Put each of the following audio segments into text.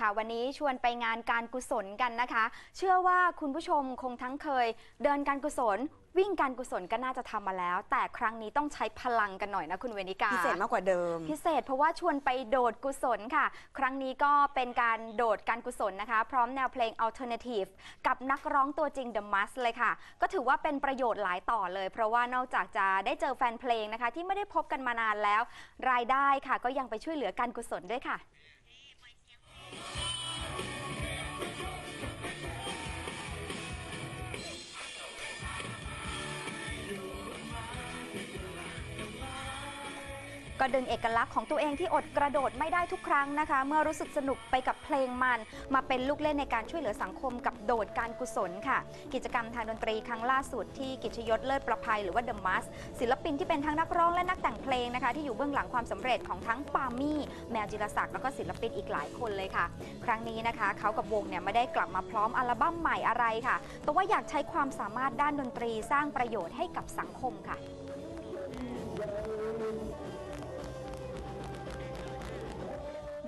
ค่ะวันนี้ชวนไปงานการกุศลกันนะคะ เชื่อว่าคุณผู้ชมคงทั้งเคย เดินการกุศล วิ่งการกุศลก็น่าจะทำมาแล้ว แต่ครั้งนี้ต้องใช้พลังกันหน่อยนะคุณเวนิกา พิเศษมากกว่าเดิม พิเศษเพราะว่าชวนไปโดดกุศลค่ะ ครั้งนี้ก็เป็นการโดดการกุศลนะคะ พร้อมแนวเพลง alternative กับนักร้องตัวจริง The Must เลยค่ะ ก็ถือว่าเป็นประโยชน์หลายต่อเลย เพราะว่านอกจากจะได้เจอแฟนเพลงนะคะ ที่ไม่ได้พบกันมานานแล้ว รายได้ค่ะ ก็ยังไปช่วยเหลือการกุศลด้วยค่ะ ก็ดึงเอกลักษณ์ของตัวเองที่อดกระโดดไม่ได้ทุกครั้งนะคะ เมื่อรู้สึกสนุกไปกับเพลงมัน มาเป็นลูกเล่นในการช่วยเหลือสังคมกับโดดการกุศลค่ะ กิจกรรมทางดนตรีครั้งล่าสุดที่กิจยศเลิศประภัยหรือว่า The Must ศิลปินที่เป็นทั้งนักร้องและนักแต่งเพลงนะคะ ที่อยู่เบื้องหลังความสำเร็จของทั้งปามี่แมวจิรศักดิ์แล้วก็ศิลปินอีกหลายคนเลยค่ะ ครั้งนี้นะคะเขากับวงเนี่ยไม่ได้กลับมาพร้อมอัลบั้มใหม่อะไรค่ะ แต่ว่าอยากใช้ความสามารถด้านดนตรีสร้างประโยชน์ให้กับสังคมค่ะ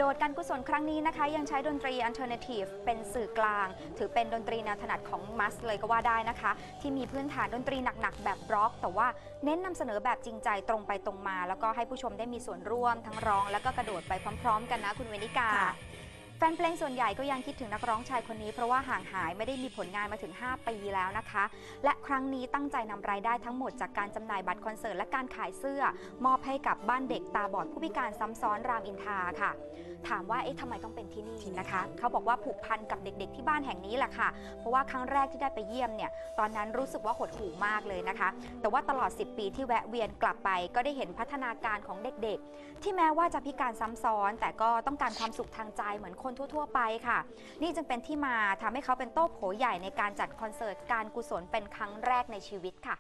โดดการกุศลครั้งนี้นะคะ ยังใช้ดนตรีอันเทอร์เนทีฟเป็นสื่อกลาง ถือเป็นดนตรีแนวถนัดของมัสเลยก็ว่าได้นะคะ ที่มีพื้นฐานดนตรีหนักๆ แบบร็อก แต่ว่าเน้นนำเสนอแบบจริงใจตรงไปตรงมา แล้วก็ให้ผู้ชมได้มีส่วนร่วมทั้งร้อง แล้วก็กระโดดไปพร้อม ๆ กันนะคุณเวนิกา แฟนเพลงส่วนใหญ่ก็ยังคิดถึงนักร้องชายคนนี้เพราะว่าห่างหายไม่ได้มีผลงานมาถึง 5 ปีแล้วนะคะ และครั้งนี้ตั้งใจนำรายได้ทั้งหมดจากการจำหน่ายบัตรคอนเสิร์ตและการขายเสื้อ มอบให้กับบ้านเด็กตาบอดผู้พิการซ้ำซ้อนรามอินทาค่ะ ถามว่าเอ๊ะทำไมต้องเป็นที่นี่นะคะ เขาบอกว่าผูกพันกับเด็กๆที่บ้านแห่งนี้แหละค่ะ เพราะว่าครั้งแรกที่ได้ไปเยี่ยมเนี่ยตอนนั้นรู้สึกว่าหดหู่มากเลยนะคะ แต่ว่าตลอด 10 ปีที่แวะเวียนกลับไป ก็ได้เห็นพัฒนาการของเด็กๆ ที่แม้ว่าจะพิการซ้ำซ้อน แต่ก็ต้องการความสุขทางใจเหมือนคนทั่ว ๆ ไปค่ะ นี่จึงเป็นที่มาทำให้เขาเป็นโต้โผใหญ่ในการจัดคอนเสิร์ตการกุศลเป็นครั้งแรกในชีวิตค่ะ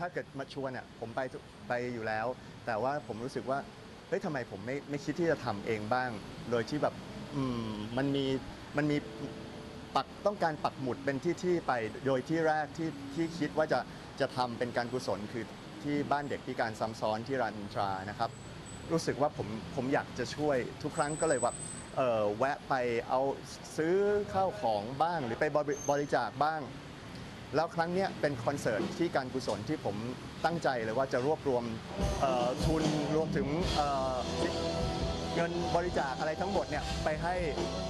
ถ้าเกิดมาชวนอะผมไปไปอยู่แล้ว แต่ว่าผมรู้สึกว่าเฮ้ยทำไมผมไม่ไม่คิดที่จะทำเองบ้าง โดยที่แบบอืมมันมีมันมีปักต้องการปักหมุดเป็นที่ที่ไปโดยที่แรกที่ที่คิดว่าจะจะทำเป็นการกุศลคือที่บ้านเด็กพิการซ้ำซ้อนที่รามอินทรานะครับ รู้สึกว่าผมผมอยากจะช่วยทุกครั้งก็เลยว่าเออแวะไปเอาซื้อข้าวของบ้างหรือไปบริบริจาคบ้าง แล้วครั้งนี้เป็นคอนเสิร์ตที่การกุศลที่ผมตั้งใจเลยว่าจะรวบรวมทุนรวมถึงเเงินบริจาคอะไรทั้งหมดเนี่ยไปให้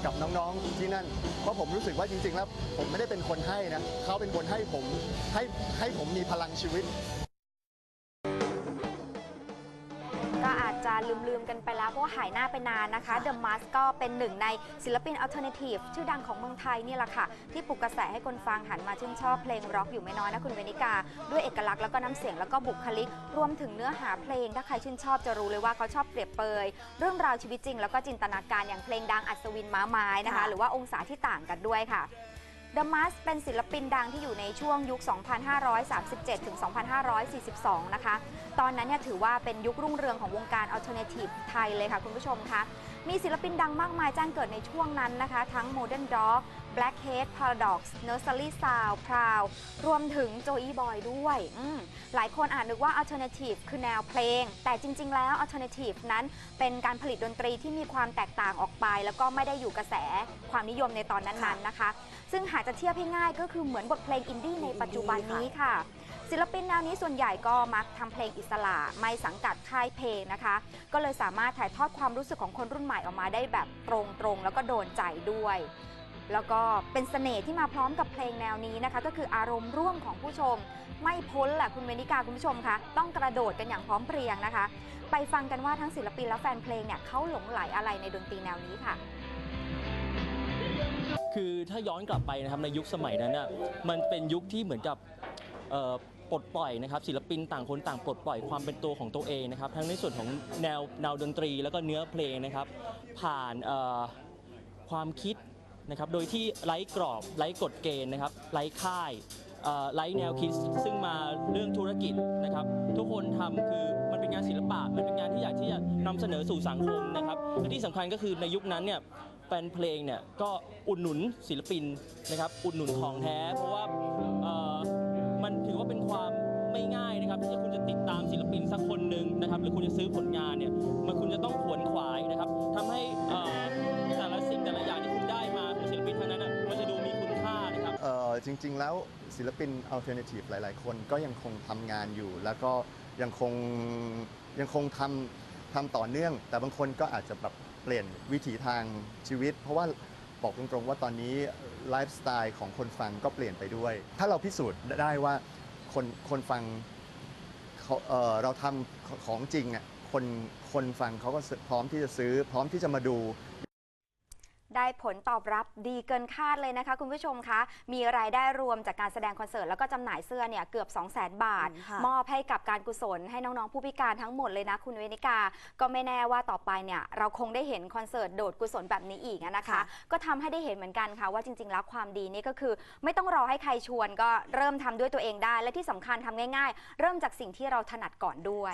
กับน้องๆที่นั่น เพราะผมรู้สึกว่าจริง ๆ แล้วผมไม่ได้เป็นคนให้นะเขาเป็นคนให้ผมให้ให้ผมมีพลังชีวิต ลืมๆกันไปแล้วเพราะว่าหายหน้าไปนานนะคะ The Mask ก็เป็นหนึ่งในศิลปิน Alternative ชื่อดังของเมืองไทยนี่แหละค่ะ ที่ปลุกกระแสให้คนฟังหันมาชื่นชอบเพลงร็อกอยู่ไม่น้อยนะคุณเวนิกา ด้วยเอกลักษณ์แล้วก็น้ำเสียงแล้วก็บุคลิก รวมถึงเนื้อหาเพลง ถ้าใครชื่นชอบจะรู้เลยว่าเขาชอบเปรียบเปย เรื่องราวชีวิตจริง แล้วก็จินตนาการอย่างเพลงดังอัศวินม้าไม้นะคะ หรือว่าองศาที่ต่างกันด้วยค่ะ The Mask เป็นศิลปินดังที่อยู่ในช่วงยุค 2537 ถึง 2542 นะคะ ตอนนั้นเนี่ยถือว่าเป็นยุครุ่งเรืองของวงการ Alternative ไทยเลยค่ะคุณผู้ชมคะ มีศิลปินดังมากมายแจ้งเกิดในช่วงนั้นนะคะ ทั้ง Modern Dog Blackhead Paradox Nursery Sound Proud รวมถึง Joey Boy ด้วยอืมหลายคนอาจนึกว่า Alternative คือแนวเพลง แต่จริง ๆ แล้ว Alternative นั้นเป็นการผลิตดนตรีที่มีความแตกต่างออกไป แล้วก็ไม่ได้อยู่กระแสความนิยมในตอนนั้น ๆ นะคะ ซึ่งหากจะเทียบให้ง่ายก็คือเหมือนบทเพลงอินดี้ในปัจจุบันนี้ค่ะ ศิลปินแนวนี้ส่วนใหญ่ก็มักทำเพลงอิสระไม่สังกัดค่ายเพลงนะคะ ก็เลยสามารถถ่ายทอดความรู้สึกของคนรุ่นใหม่ออกมาได้แบบตรงๆ แล้วก็โดนใจด้วย แล้วก็เป็นเสน่ห์ที่มาพร้อมกับเพลงแนวนี้นะคะ ก็คืออารมณ์ร่วมของผู้ชม ไม่พ้นแหละคุณเวนิกาคุณผู้ชมคะต้องกระโดดกันอย่างพร้อมเพรียงนะคะ ไปฟังกันว่าทั้งศิลปินและแฟนเพลงเนี่ยเขาหลงไหลอะไรในดนตรีแนวนี้ค่ะคือถ้าย้อนกลับไปนะครับในยุคสมัยนั้นน่ะมันเป็นยุคที่เหมือนกับ ปลดปล่อยนะครับศิลปินต่างคนต่างปลดปล่อยความเป็นตัวของตัวเองนะครับทั้งในส่วนของแนวแนวดนตรีแล้วก็เนื้อเพลงนะครับ ผ่านความคิดนะครับโดยที่ไร้กรอบไร้กฎเกณฑ์นะครับไร้ค่ายเอ่อไร้แนวคิดซึ่งมาเรื่องธุรกิจนะครับ ทุกคนทำคือมันเป็นงานศิลปะมันเป็นงานที่อยากที่จะนำเสนอสู่สังคมนะครับและที่สำคัญก็คือในยุคนั้นเนี่ยแฟนเพลงเนี่ยก็อุดหนุนศิลปินนะครับอุดหนุนของแท้เพราะว่า มันถือว่าเป็นความไม่ง่ายนะครับที่คุณจะติดตามศิลปินสักคนหนึ่งนะครับหรือคุณจะซื้อผลงานเนี่ยมันคุณจะต้องขวนขวายนะครับทำให้แต่ละสิ่งแต่ละอย่างที่คุณได้มาของศิลปินท่านนั้นมันจะดูมีคุณค่านะครับเออจริง ๆ แล้วศิลปินอัลเทอร์เนทีฟหลาย ๆ คนก็ยังคงทำงานอยู่ แล้วก็ยังคงยังคงทำทำต่อเนื่อง แต่บางคนก็อาจจะแบบเปลี่ยนวิถีทางชีวิต เพราะว่า บอกตรงๆว่าตอนนี้ไลฟ์สไตล์ของคนฟังก็เปลี่ยนไปด้วย ถ้าเราพิสูจน์ได้ว่าคนคนฟังเขาเอ่อเราทำของจริงอะคนคนฟังเขาก็พร้อมที่จะซื้อพร้อมที่จะมาดู ได้ผลตอบรับดีเกินคาดเลยนะคะ คุณผู้ชมคะมีรายได้รวมจากการแสดงคอนเสิร์ตแล้วก็จำหน่ายเสื้อเนี่ยเกือบ 2 0 0 0 0 0 บาทอืมค่ะ มอบให้กับการกุศลให้น้องๆผู้พิการทั้งหมดเลยนะคุณเวนิกา ก็ไม่แน่ว่าต่อไปเนี่ยเราคงได้เห็นคอนเสิร์ตโดดกุศลแบบนี้อีกอะนะคะก็ทำให้ได้เห็นเหมือนกันค่ะว่าจริง ๆ แล้วความดีนี่ก็คือ ไม่ต้องรอให้ใครชวนก็เริ่มทำด้วยตัวเองได้ และที่สำคัญทำง่าย ๆ เริ่มจากสิ่งที่เราถนัดก่อนด้วย